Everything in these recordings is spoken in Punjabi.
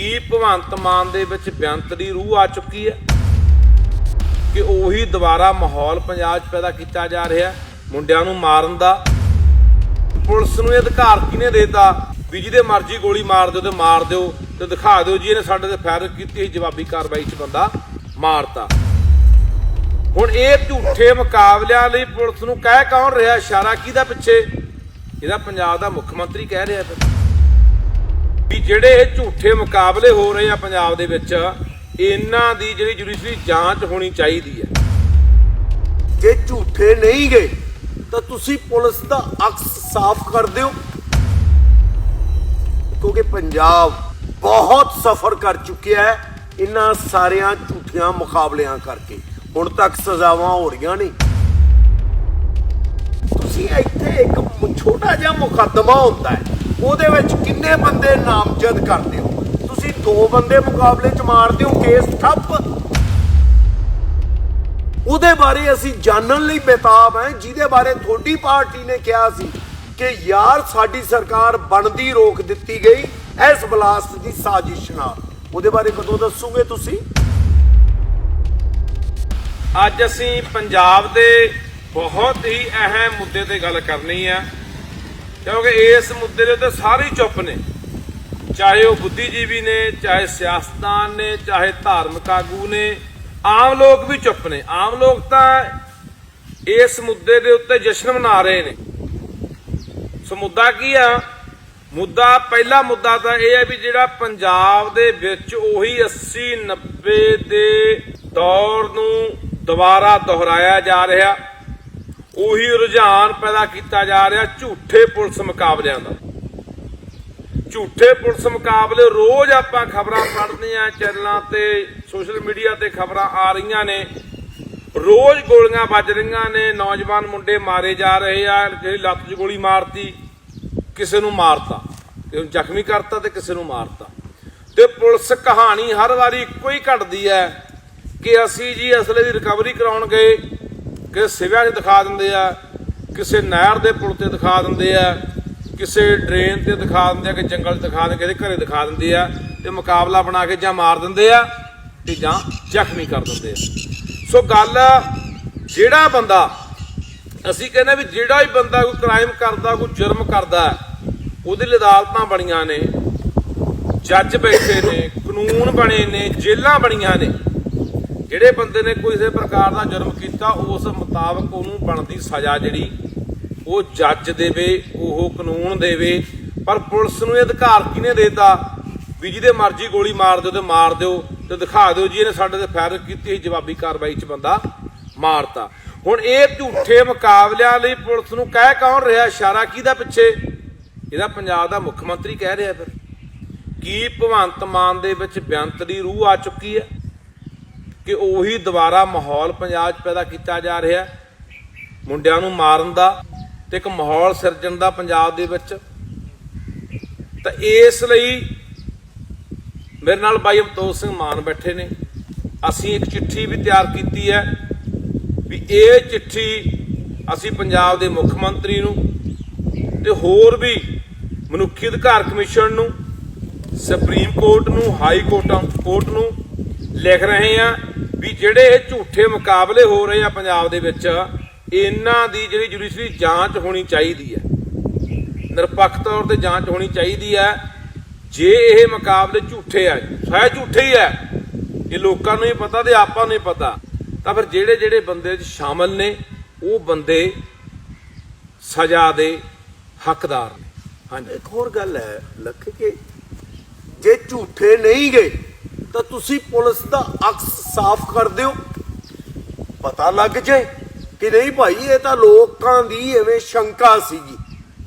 ਕੀ ਭਗਵੰਤ ਮਾਨ ਦੇ ਵਿੱਚ ਬੇਅੰਤ ਰੂਹ ਆ ਚੁੱਕੀ ਹੈ? ਕਿ ਉਹੀ ਦੁਬਾਰਾ ਮਾਹੌਲ ਪੰਜਾਬ 'ਚ ਪੈਦਾ ਕੀਤਾ ਜਾ ਰਿਹਾ ਮੁੰਡਿਆਂ ਨੂੰ ਮਾਰਨ ਦਾ? ਪੁਲਿਸ ਨੂੰ ਇਹ ਅਧਿਕਾਰ ਕਿਹਨੇ ਦੇਤਾ? ਵੀ ਜਿਹਦੇ ਮਰਜ਼ੀ ਗੋਲੀ ਮਾਰ ਦਿਓ ਤੇ ਮਾਰ ਦਿਓ ਤੇ ਦਿਖਾ ਦਿਓ ਜੀ, ਇਹਨੇ ਸਾਡੇ ਤੇ ਫਾਇਰ ਕੀਤੀ ਜਵਾਬੀ ਕਾਰਵਾਈ 'ਚ ਬੰਦਾ ਮਾਰਤਾ। ਹੁਣ ਇਹ ਝੂਠੇ ਮੁਕਾਬਲਿਆਂ ਲਈ ਪੁਲਿਸ ਨੂੰ ਕਹਿ ਕੌਣ ਰਿਹਾ? ਇਸ਼ਾਰਾ ਕਿਹਦਾ ਪਿੱਛੇ? ਇਹਦਾ ਪੰਜਾਬ ਦਾ ਮੁੱਖ ਮੰਤਰੀ ਕਹਿ ਰਿਹਾ ਫਿਰ। ਜਿਹੜੇ ਇਹ ਝੂਠੇ ਮੁਕਾਬਲੇ ਹੋ ਰਹੇ ਆ ਪੰਜਾਬ ਦੇ ਵਿੱਚ, ਇਹਨਾਂ ਦੀ ਜਿਹੜੀ ਜੁਡੀਸ਼ਰੀ ਜਾਂਚ ਹੋਣੀ ਚਾਹੀਦੀ ਹੈ। ਜੇ ਝੂਠੇ ਨਹੀਂ ਗਏ, ਤਾਂ ਤੁਸੀਂ ਪੁਲਿਸ ਦਾ ਅਕਸ ਸਾਫ਼ ਕਰ ਦਿਓ। ਕਿਉਂਕਿ ਪੰਜਾਬ ਬਹੁਤ ਸਫਰ ਕਰ ਚੁੱਕਿਆ ਹੈ ਇਹਨਾਂ ਸਾਰਿਆਂ ਝੂਠੀਆਂ ਮੁਕਾਬਲਿਆਂ ਕਰਕੇ। ਹੁਣ ਤੱਕ ਸਜ਼ਾਵਾਂ ਹੋ ਰਹੀਆਂ ਨੇ। ਤੁਸੀਂ ਇੱਥੇ ਇੱਕ ਛੋਟਾ ਜਿਹਾ ਮੁਕੱਦਮਾ ਹੁੰਦਾ ਹੈ। ਉਹਦੇ ਵਿੱਚ ਕਿੰਨੇ ਬੰਦੇ ਨਾਮਜ਼ਦ ਕਰਦੇ ਹੋ? ਤੁਸੀਂ ਦੋ ਬੰਦੇ ਮੁਕਾਬਲੇ 'ਚ ਮਾਰਦੇ ਹੋ ਕੇਸ ਠੱਪ। ਉਹਦੇ ਬਾਰੇ ਅਸੀਂ ਜਾਣਨ ਲਈ ਬੇਤਾਬ ਹੈ, ਜਿਹਦੇ ਬਾਰੇ ਤੁਹਾਡੀ ਪਾਰਟੀ ਨੇ ਕਿਹਾ ਸੀ ਕਿ ਯਾਰ, ਸਾਡੀ ਸਰਕਾਰ ਬਣਦੀ ਰੋਕ ਦਿੱਤੀ ਗਈ, ਇਸ ਬਲਾਸਟ ਦੀ ਸਾਜ਼ਿਸ਼ ਨਾਲ। ਉਹਦੇ ਬਾਰੇ ਕਦੋਂ ਦੱਸੋਗੇ ਤੁਸੀਂ? ਅੱਜ ਅਸੀਂ ਪੰਜਾਬ ਦੇ ਬਹੁਤ ਹੀ ਅਹਿਮ ਮੁੱਦੇ ਤੇ ਗੱਲ ਕਰਨੀ ਹੈ ਕਿਉਂਕਿ ਇਸ ਮੁੱਦੇ ਦੇ ਉੱਤੇ ਸਾਰੇ ਚੁੱਪ ਨੇ। ਚਾਹੇ ਉਹ ਬੁੱਧੀਜੀਵੀ ਨੇ, ਚਾਹੇ ਸਿਆਸਤਦਾਨ ਨੇ, ਚਾਹੇ ਧਾਰਮਿਕ ਆਗੂ ਨੇ, ਆਮ ਲੋਕ ਵੀ ਚੁੱਪ ਨੇ। ਆਮ ਲੋਕ ਤਾਂ ਇਸ ਮੁੱਦੇ ਦੇ ਉੱਤੇ ਜਸ਼ਨ ਮਨਾ ਰਹੇ ਨੇ। ਸੋ ਮੁੱਦਾ ਕੀ ਆ? ਮੁੱਦਾ, ਪਹਿਲਾ ਮੁੱਦਾ ਤਾਂ ਇਹ ਹੈ ਵੀ ਜਿਹੜਾ ਪੰਜਾਬ ਦੇ ਵਿੱਚ ਉਹੀ 80 90 ਦੇ ਦੌਰ ਨੂੰ ਦੁਬਾਰਾ ਦੁਹਰਾਇਆ ਜਾ ਰਿਹਾ। ਉਹੀ ਰੁਝਾਨ ਪੈਦਾ ਕੀਤਾ ਜਾ ਰਿਹਾ ਝੂਠੇ ਪੁਲਿਸ ਮੁਕਾਬਲਿਆਂ ਦਾ। ਝੂਠੇ ਪੁਲਿਸ ਮੁਕਾਬਲੇ ਰੋਜ਼ ਆਪਾਂ ਖਬਰਾਂ ਪੜ੍ਹਦੇ ਆ ਚੈਨਲਾਂ ਤੇ, ਸੋਸ਼ਲ ਮੀਡੀਆ ਤੇ ਖਬਰਾਂ ਆ ਰਹੀਆਂ ਨੇ। ਰੋਜ਼ ਗੋਲੀਆਂ ਵੱਜ ਰਹੀਆਂ ਨੇ, ਨੌਜਵਾਨ ਮੁੰਡੇ ਮਾਰੇ ਜਾ ਰਹੇ ਆ, ਜਿਹੜੀ ਲੱਤ 'ਚ ਗੋਲੀ ਮਾਰਤੀ, ਕਿਸੇ ਨੂੰ ਮਾਰਤਾ। ਕਿਸੇ ਨੂੰ ਜ਼ਖਮੀ ਕਰਤਾ ਤੇ ਕਿਸੇ ਨੂੰ ਮਾਰਤਾ। ਤੇ ਪੁਲਿਸ ਕਹਾਣੀ ਹਰ ਵਾਰੀ ਇੱਕੋ ਹੀ ਘਟਦੀ ਹੈ ਕਿ ਅਸੀਂ ਜੀ ਅਸਲੇ ਦੀ ਰਿਕਵਰੀ ਕਰਾਉਣ ਗਏ ਕਿ ਸਿਵਿਆਂ 'ਚ ਦਿਖਾ ਦਿੰਦੇ ਆ ਕਿਸੇ ਨਹਿਰ ਦੇ ਪੁਲ ਤੇ ਦਿਖਾ ਦਿੰਦੇ ਆ ਕਿਸੇ ਡਰੇਨ ਤੇ ਦਿਖਾ ਦਿੰਦੇ ਆ ਕਿ ਜੰਗਲ 'ਚ ਦਿਖਾ ਦਿੰਦੇ ਕਿਸੇ ਘਰੇ ਦਿਖਾ ਦਿੰਦੇ ਆ ਤੇ ਮੁਕਾਬਲਾ ਬਣਾ ਕੇ ਜਾਂ ਮਾਰ ਦਿੰਦੇ ਆ ਤੇ ਜਾਂ ਜ਼ਖਮੀ ਕਰ ਦਿੰਦੇ ਆ। ਸੋ ਗੱਲ ਜਿਹੜਾ ਬੰਦਾ ਅਸੀਂ ਕਹਿੰਦੇ ਵੀ ਜਿਹੜਾ ਵੀ ਬੰਦਾ ਕੋਈ ਕ੍ਰਾਈਮ ਕਰਦਾ ਕੋਈ ਜੁਰਮ ਕਰਦਾ ਹੈ, ਉਹਦੇ ਲਈ ਅਦਾਲਤਾਂ ਬਣੀਆਂ ਨੇ ਜੱਜ ਬੈਠੇ ਨੇ ਕਾਨੂੰਨ ਬਣੇ ਨੇ ਜੇਲ੍ਹਾਂ ਬਣੀਆਂ ਨੇ ਜਿਹੜੇ ਬੰਦੇ ਨੇ ਕੋਈ ਕਿਸੇ ਪ੍ਰਕਾਰ ਦਾ ਜੁਰਮ ਕੀਤਾ, ਉਸ ਮੁਤਾਬਕ ਉਹਨੂੰ ਬਣਦੀ ਸਜ਼ਾ ਜਿਹੜੀ, ਉਹ ਜੱਜ ਦੇਵੇ, ਉਹ ਕਾਨੂੰਨ ਦੇਵੇ, ਪਰ ਪੁਲਿਸ ਨੂੰ ਇਹ ਅਧਿਕਾਰ ਕਿਹਨੇ ਦੇਤਾ? ਵੀ ਜਿਹਦੇ ਮਰਜ਼ੀ ਗੋਲੀ ਮਾਰ ਦਿਓ ਤੇ ਮਾਰ ਦਿਓ ਤੇ ਦਿਖਾ ਦਿਓ ਜੀ, ਇਹਨੇ ਸਾਡੇ ਤੇ ਫਾਇਰ ਕੀਤੀ ਜਵਾਬੀ ਕਾਰਵਾਈ 'ਚ ਬੰਦਾ ਮਾਰਤਾ। ਹੁਣ ਇਹ ਝੂਠੇ ਮੁਕਾਬਲਿਆਂ ਲਈ ਪੁਲਿਸ ਨੂੰ ਕਹਿ ਕੌਣ ਰਿਹਾ? ਇਸ਼ਾਰਾ ਕਿਹਦਾ ਪਿੱਛੇ? ਇਹਦਾ ਪੰਜਾਬ ਦਾ ਮੁੱਖ ਮੰਤਰੀ ਕਹਿ ਰਿਹਾ ਫਿਰ। ਕੀ ਭਗਵੰਤ ਮਾਨ ਦੇ ਵਿੱਚ ਬੇਅੰਤ ਦੀ ਰੂਹ ਆ ਚੁੱਕੀ ਹੈ? ਕਿ ਉਹੀ ਦੁਬਾਰਾ ਮਾਹੌਲ ਪੰਜਾਬ 'ਚ ਪੈਦਾ ਕੀਤਾ ਜਾ ਰਿਹਾ ਮੁੰਡਿਆਂ ਨੂੰ ਮਾਰਨ ਦਾ ਤੇ ਇੱਕ ਮਾਹੌਲ ਸਿਰਜਣ ਦਾ ਪੰਜਾਬ ਦੇ ਵਿੱਚ। ਤਾਂ ਇਸ ਲਈ ਮੇਰੇ ਨਾਲ ਬਾਈ ਅਵਤੋਖ ਸਿੰਘ ਮਾਨ ਬੈਠੇ ਨੇ। ਅਸੀਂ ਇੱਕ ਚਿੱਠੀ ਵੀ ਤਿਆਰ ਕੀਤੀ ਹੈ ਵੀ ਇਹ ਚਿੱਠੀ ਅਸੀਂ ਪੰਜਾਬ ਦੇ ਮੁੱਖ ਮੰਤਰੀ ਨੂੰ ਤੇ ਹੋਰ ਵੀ ਮਨੁੱਖੀ ਅਧਿਕਾਰ ਕਮਿਸ਼ਨ ਨੂੰ, ਸੁਪਰੀਮ ਕੋਰਟ ਨੂੰ, ਹਾਈ ਕੋਰਟਾਂ ਕੋਰਟ ਨੂੰ ਲਿਖ ਰਹੇ ਆ ਵੀ ਜਿਹੜੇ ਇਹ ਝੂਠੇ ਮੁਕਾਬਲੇ ਹੋ ਰਹੇ ਆ ਪੰਜਾਬ ਦੇ ਵਿੱਚ, ਇਹਨਾਂ ਦੀ ਜਿਹੜੀ ਜੁਡੀਸ਼ਰੀ ਜਾਂਚ ਹੋਣੀ ਚਾਹੀਦੀ ਹੈ। ਨਿਰਪੱਖ ਤੌਰ ਤੇ ਜਾਂਚ ਹੋਣੀ ਚਾਹੀਦੀ ਹੈ। ਜੇ ਇਹ ਮੁਕਾਬਲੇ ਝੂਠੇ ਆ ਹੈ ਝੂਠੇ ਹੀ ਹੈ ਇਹ ਲੋਕਾਂ ਨੂੰ ਹੀ ਪਤਾ ਤੇ ਆਪਾਂ ਨੂੰ ਹੀ ਪਤਾ, ਤਾਂ ਫਿਰ ਜਿਹੜੇ ਜਿਹੜੇ ਬੰਦੇ ਚ ਸ਼ਾਮਲ ਨੇ, ਉਹ ਬੰਦੇ ਸਜ਼ਾ ਦੇ ਹੱਕਦਾਰ ਨੇ। ਹਾਂਜੀ। ਇੱਕ ਹੋਰ ਗੱਲ ਹੈ, ਲੱਖ, ਕਿ ਜੇ ਝੂਠੇ ਨਹੀਂ ਗਏ ਤਾਂ ਤੁਸੀਂ ਪੁਲਿਸ ਦਾ ਅਕਸ ਸਾਫ਼ ਕਰ ਦਿਓ। ਪਤਾ ਲੱਗ ਜਾਏ ਕਿ ਨਹੀਂ ਭਾਈ, ਇਹ ਤਾਂ ਲੋਕਾਂ ਦੀ ਐਵੇਂ ਸ਼ੰਕਾ ਸੀਗੀ।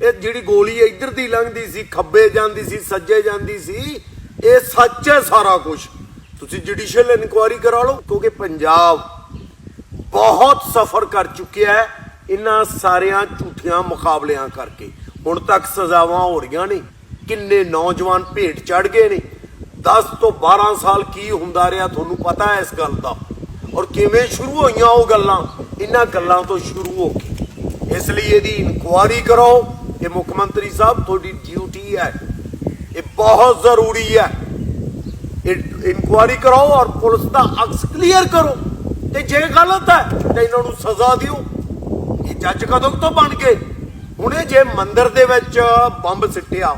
ਇਹ ਜਿਹੜੀ ਗੋਲੀ ਇੱਧਰ ਦੀ ਲੰਘਦੀ ਸੀ, ਖੱਬੇ ਜਾਂਦੀ ਸੀ, ਸੱਜੇ ਜਾਂਦੀ ਸੀ, ਇਹ ਸੱਚ ਹੈ ਸਾਰਾ ਕੁਝ ਤੁਸੀਂ ਜੁਡੀਸ਼ੀਅਲ ਇਨਕੁਆਇਰੀ ਕਰਾ ਲਓ, ਕਿਉਂਕਿ ਪੰਜਾਬ ਬਹੁਤ ਸਫਰ ਕਰ ਚੁੱਕਿਆ ਹੈ ਇਹਨਾਂ ਸਾਰਿਆਂ ਝੂਠੀਆਂ ਮੁਕਾਬਲਿਆਂ ਕਰਕੇ। ਹੁਣ ਤੱਕ ਸਜ਼ਾਵਾਂ ਹੋ ਰਹੀਆਂ ਨੇ। ਕਿੰਨੇ ਨੌਜਵਾਨ ਭੇਟ ਚੜ ਗਏ ਨੇ। 10 ਤੋਂ 12 ਸਾਲ ਕੀ ਹੁੰਦਾ ਰਿਹਾ ਤੁਹਾਨੂੰ ਪਤਾ ਹੈ ਇਸ ਗੱਲ ਦਾ? ਔਰ ਕਿਵੇਂ ਸ਼ੁਰੂ ਹੋਈਆਂ ਉਹ ਗੱਲਾਂ? ਇਹਨਾਂ ਗੱਲਾਂ ਤੋਂ ਸ਼ੁਰੂ ਹੋ ਕੇ। ਇਸ ਲਈ ਇਹਦੀ ਇਨਕੁਆਇਰੀ ਕਰੋ ਇਹ ਮੁੱਖ ਮੰਤਰੀ ਸਾਹਿਬ, ਤੁਹਾਡੀ ਡਿਊਟੀ ਹੈ। ਇਹ ਬਹੁਤ ਜ਼ਰੂਰੀ ਹੈ। ਇਨਕੁਆਰੀ ਕਰਾਓ ਔਰ ਪੁਲਿਸ ਦਾ ਅਕਸ ਕਲੀਅਰ ਕਰੋ। ਤੇ ਜੇ ਗਲਤ ਹੈ, ਤੇ ਇਹਨਾਂ ਨੂੰ ਸਜ਼ਾ ਦਿਓ। ਇਹ ਜੱਜ ਕਦੋਂ ਤੋਂ ਬਣ ਗਏ? ਹੁਣੇ ਜੇ ਮੰਦਰ ਦੇ ਵਿੱਚ ਬੰਬ ਸਿੱਟਿਆ,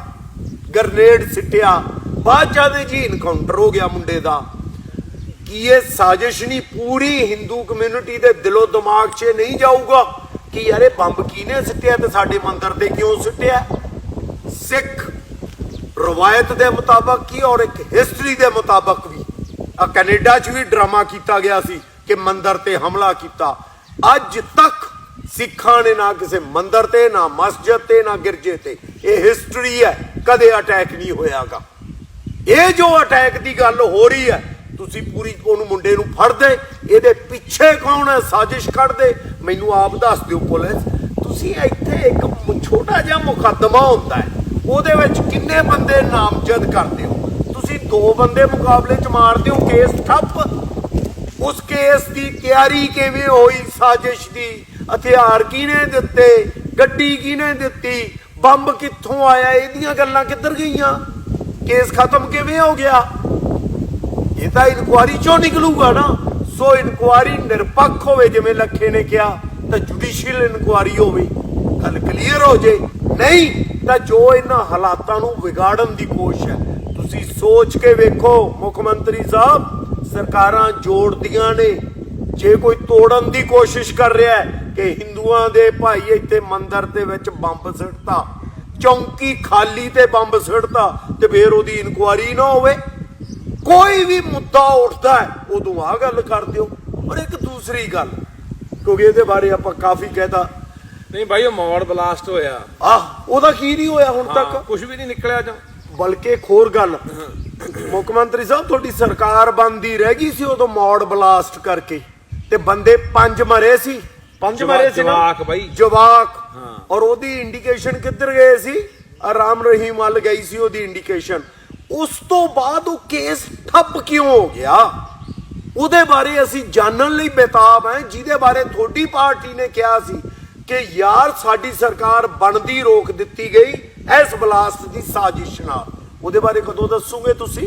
ਗ੍ਰਨੇਡ ਸਿੱਟਿਆ ਬਾਅਦ ਜਾਦੇ ਜੀ ਇਨਕਾਊਂਟਰ ਹੋ ਗਿਆ ਮੁੰਡੇ ਦਾ। ਕੀ ਇਹ ਸਾਜ਼ਿਸ਼ ਨਹੀਂ, ਪੂਰੀ ਹਿੰਦੂ ਕਮਿਊਨਿਟੀ ਦੇ ਦਿਲੋਂ ਦਿਮਾਗ 'ਚ ਨਹੀਂ ਜਾਊਗਾ ਕਿ ਯਾਰ ਇਹ ਬੰਬ ਕਿਹਨੇ ਸਿੱਟਿਆ ਤੇ ਸਾਡੇ ਮੰਦਰ ਤੇ ਕਿਉਂ ਸਿੱਟਿਆ? ਸਿੱਖ ਰਵਾਇਤ ਦੇ ਮੁਤਾਬਕ ਕੀ ਔਰ ਇੱਕ ਹਿਸਟਰੀ ਦੇ ਮੁਤਾਬਕ ਵੀ। ਆ ਕੈਨੇਡਾ 'ਚ ਵੀ ਡਰਾਮਾ ਕੀਤਾ ਗਿਆ ਸੀ ਕਿ ਮੰਦਰ ਤੇ ਹਮਲਾ ਕੀਤਾ। ਅੱਜ ਤੱਕ ਸਿੱਖਾਂ ਨੇ ਨਾ ਕਿਸੇ ਮੰਦਰ ਤੇ, ਨਾ ਮਸਜਿਦ ਤੇ, ਨਾ ਗਿਰਜੇ ਤੇ। ਇਹ ਹਿਸਟਰੀ ਹੈ, ਕਦੇ ਅਟੈਕ ਨਹੀਂ ਹੋਇਆਗਾ। ਇਹ ਜੋ ਅਟੈਕ ਦੀ ਗੱਲ ਹੋ ਰਹੀ ਹੈ, ਤੁਸੀਂ ਪੂਰੀ ਉਹਨੂੰ ਮੁੰਡੇ ਨੂੰ ਫੜਦੇ, ਇਹਦੇ ਪਿੱਛੇ ਕੌਣ ਹੈ? ਸਾਜ਼ਿਸ਼ ਕੱਢਦੇ। ਮੈਨੂੰ ਆਪ ਦੱਸ ਦਿਓ ਪੁਲਿਸ, ਤੁਸੀਂ ਇੱਥੇ ਇੱਕ ਛੋਟਾ ਜਿਹਾ ਮੁਕੱਦਮਾ ਹੁੰਦਾ ਹੈ, ਉਹਦੇ ਵਿੱਚ ਕਿੰਨੇ ਬੰਦੇ ਨਾਮਜ਼ਦ ਕਰਦੇ ਹੋ? ਤੁਸੀਂ ਦੋ ਬੰਦੇ ਮੁਕਾਬਲੇ 'ਚ ਮਾਰਦੇ ਹੋ ਕੇਸ ਠੱਪ। ਉਸ ਕੇਸ ਦੀ ਤਿਆਰੀ ਕਿਵੇਂ ਹੋਈ? ਸਾਜ਼ਿਸ਼ ਦੀ ਹਥਿਆਰ ਕਿਹਨੇ ਦਿੱਤੇ? ਗੱਡੀ ਕਿਹਨੇ ਦਿੱਤੀ? ਬੰਬ ਕਿੱਥੋਂ ਆਇਆ? ਇਹਦੀਆਂ ਗੱਲਾਂ ਕਿੱਧਰ ਗਈਆਂ? ਕੇਸ ਖਤਮ ਕਿਵੇਂ ਹੋ ਗਿਆ? ਇਹ ਤਾਂ ਇਨਕੁਆਰੀ ਚੋਂ ਨਿਕਲੂਗਾ ਨਾ। ਸੋ ਇਨਕੁਆਰੀ ਨਿਰਪੱਖ ਹੋਵੇ ਜਿਵੇਂ ਲੱਖੇ ਨੇ ਕਿਹਾ, ਤਾਂ ਜੁਡੀਸ਼ੀਅਲ ਇਨਕੁਆਰੀ ਹੋਵੇ। ਗੱਲ ਕਲੀਅਰ ਹੋ ਜੇ। ਨਹੀਂ, ਤਾਂ ਜੋ ਇਹਨਾਂ ਹਾਲਾਤਾਂ ਨੂੰ ਵਿਗਾੜਨ ਦੀ ਕੋਸ਼ਿਸ਼ ਹੈ। ਤੁਸੀਂ ਸੋਚ ਕੇ ਵੇਖੋ, ਮੁੱਖ ਮੰਤਰੀ ਸਾਹਿਬ, ਸਰਕਾਰਾਂ ਜੋੜਦੀਆਂ ਨੇ। ਜੇ ਕੋਈ ਤੋੜਨ ਦੀ ਕੋਸ਼ਿਸ਼ ਕਰ ਰਿਹਾ ਹੈ ਕਿ ਹਿੰਦੂਆਂ ਦੇ ਭਾਈ ਇੱਥੇ ਮੰਦਿਰ ਦੇ ਵਿੱਚ ਬੰਬ ਸਿੱਟਤਾ ਚੌਂਕੀ ਖਾਲੀ ਤੇ ਬੰਬ ਸਿੱਟਤਾ ਤੇ ਫੇਰ ਉਹਦੀ ਇਨਕੁਆਰੀ ਨਾ ਹੋਵੇ। ਕੋਈ ਵੀ ਮੁੱਦਾ ਉੱਠਦਾ ਉਦੋਂ ਆ ਗੱਲ ਕਰ ਦਿਓ। ਔਰ ਇੱਕ ਦੂਸਰੀ ਗੱਲ ਕਿਉਂਕਿ ਇਹਦੇ ਬਾਰੇ ਆਪਾਂ ਕਾਫੀ ਕਹਿਤਾ। ਨਹੀਂ ਬਾਈ ਉਹ ਮੌੜ ਬਲਾਸਟ ਹੋਇਆ। ਆਹ ਉਹਦਾ ਕੀ ਨਹੀਂ ਹੋਇਆ ਹੁਣ ਤੱਕ? ਕੁਝ ਵੀ ਨਹੀਂ ਨਿਕਲਿਆ ਜਾਂ ਬਲਕਿ ਇੱਕ ਹੋਰ ਗੱਲ ਮੁੱਖ ਮੰਤਰੀ ਸਾਹਿਬ ਤੁਹਾਡੀ ਸਰਕਾਰ ਬੰਦੀ ਰਹਿ ਗਈ ਸੀ ਉਦੋਂ ਮੌੜ ਬਲਾਸਟ ਕਰਕੇ। ਤੇ ਬੰਦੇ ਪੰਜ ਮਰੇ ਸੀ। ਪੰਜ ਮਰੇ ਸੀ ਨਾ? ਜਵਾਕ ਬਾਈ। ਜਵਾਕ ਹਾਂ। ਔਰ ਉਹਦੀ ਇੰਡੀਕੇਸ਼ਨ ਕਿੱਧਰ ਗਏ ਸੀ ਆਹ ਰਾਮ ਰਹੀਮ ਵੱਲ ਗਈ ਸੀ ਉਹਦੀ ਇੰਡੀਕੇਸ਼ਨ ਉਸ ਤੋਂ ਬਾਅਦ ਉਹ ਕੇਸ ਠੱਪ ਕਿਉਂ ਹੋ ਗਿਆ ਉਹਦੇ ਬਾਰੇ ਅਸੀਂ ਜਾਣਨ ਲਈ ਬੇਤਾਬ ਹੈ ਜਿਹਦੇ ਬਾਰੇ ਤੁਹਾਡੀ ਪਾਰਟੀ ਨੇ ਕਿਹਾ ਸੀ ਕਿ ਯਾਰ ਸਾਡੀ ਸਰਕਾਰ ਬਣਦੀ ਰੋਕ ਦਿੱਤੀ ਗਈ ਇਸ ਬਲਾਸਟ ਦੀ ਸਾਜ਼ਿਸ਼ ਨਾਲ ਉਹਦੇ ਬਾਰੇ ਕਦੋਂ ਦੱਸੋਗੇ ਤੁਸੀਂ